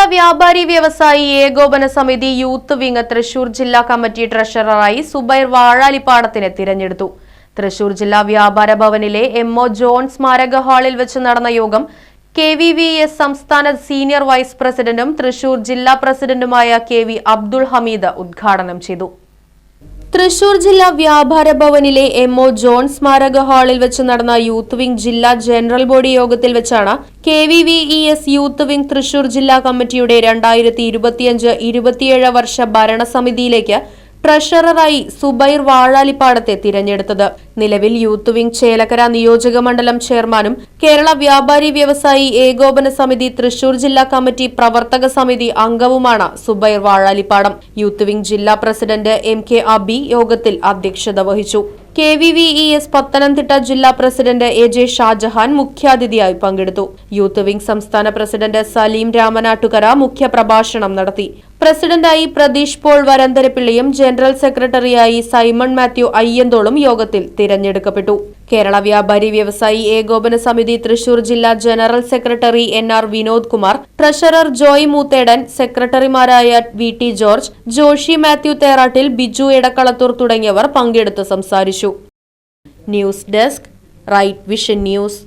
Kerala Vyapari Vyavasayi Ekopana സമിതി youth wing Thrissur ജില്ലാ committee ട്രഷററായി Zubair വാഴാലിപ്പാടത്തിനെ തിരഞ്ഞെടുത്തു. തൃശൂർ ജില്ലാ വ്യാപാര ഭവനിലെ എം ഒ ജോൺ സ്മാരക ഹാളിൽ വെച്ച് നടന്ന യോഗം കെ വി വി എസ് സംസ്ഥാന സീനിയർ വൈസ് പ്രസിഡന്റും തൃശൂർ ജില്ലാ പ്രസിഡന്റുമായ കെ വി അബ്ദുൾ ഹമീദ് ഉദ്ഘാടനം ചെയ്തു. തൃശൂർ ജില്ലാ വ്യാപാര ഭവനിലെ എം ഒ ജോൺ സ്മാരക ഹാളിൽ വെച്ച് നടന്ന യൂത്ത് വിംഗ് ജില്ലാ ജനറൽ ബോഡി യോഗത്തിൽ വെച്ചാണ് K V V E S youth wing Thrissur ജില്ലാ കമ്മിറ്റിയുടെ രണ്ടായിരത്തി ഇരുപത്തിയഞ്ച് ഇരുപത്തിയേഴ് വർഷ ഭരണസമിതിയിലേക്ക് ട്രഷററായി സുബൈർ വാഴാലിപ്പാടത്തെ തിരഞ്ഞെടുത്തത്. നിലവിൽ യൂത്ത് വിംഗ് ചേലക്കര നിയോജക മണ്ഡലം ചെയർമാനും കേരള വ്യാപാരി വ്യവസായി ഏകോപന സമിതി തൃശൂർ ജില്ലാ കമ്മിറ്റി പ്രവർത്തക സമിതി അംഗവുമാണ് സുബൈർ വാഴാലിപ്പാടം. യൂത്ത് വിംഗ് ജില്ലാ പ്രസിഡന്റ് എം കെ അബി യോഗത്തിൽ അധ്യക്ഷത വഹിച്ചു. K V V E S Pathanamthitta ജില്ലാ പ്രസിഡന്റ് എ ജെ ഷാജഹാൻ മുഖ്യാതിഥിയായി പങ്കെടുത്തു. യൂത്ത് വിംഗ് സംസ്ഥാന പ്രസിഡന്റ് സലീം രാമനാട്ടുകര മുഖ്യപ്രഭാഷണം നടത്തി. പ്രസിഡന്റായി പ്രതീഷ് പോൾ വരന്തരപ്പിള്ളിയും ജനറൽ സെക്രട്ടറിയായി സൈമൺ മാത്യു അയ്യന്തോളും യോഗത്തിൽ തിരഞ്ഞെടുക്കപ്പെട്ടു. കേരള വ്യാപാരി വ്യവസായി ഏകോപന സമിതി തൃശൂർ ജില്ലാ general secretary N R Vinod Kumar treasurer Joy Moothedan സെക്രട്ടറിമാരായ V T George Joshi Mathew Therattil Biju Edakkalathur തുടങ്ങിയവർ പങ്കെടുത്ത് സംസാരിച്ചു. News desk right vision news.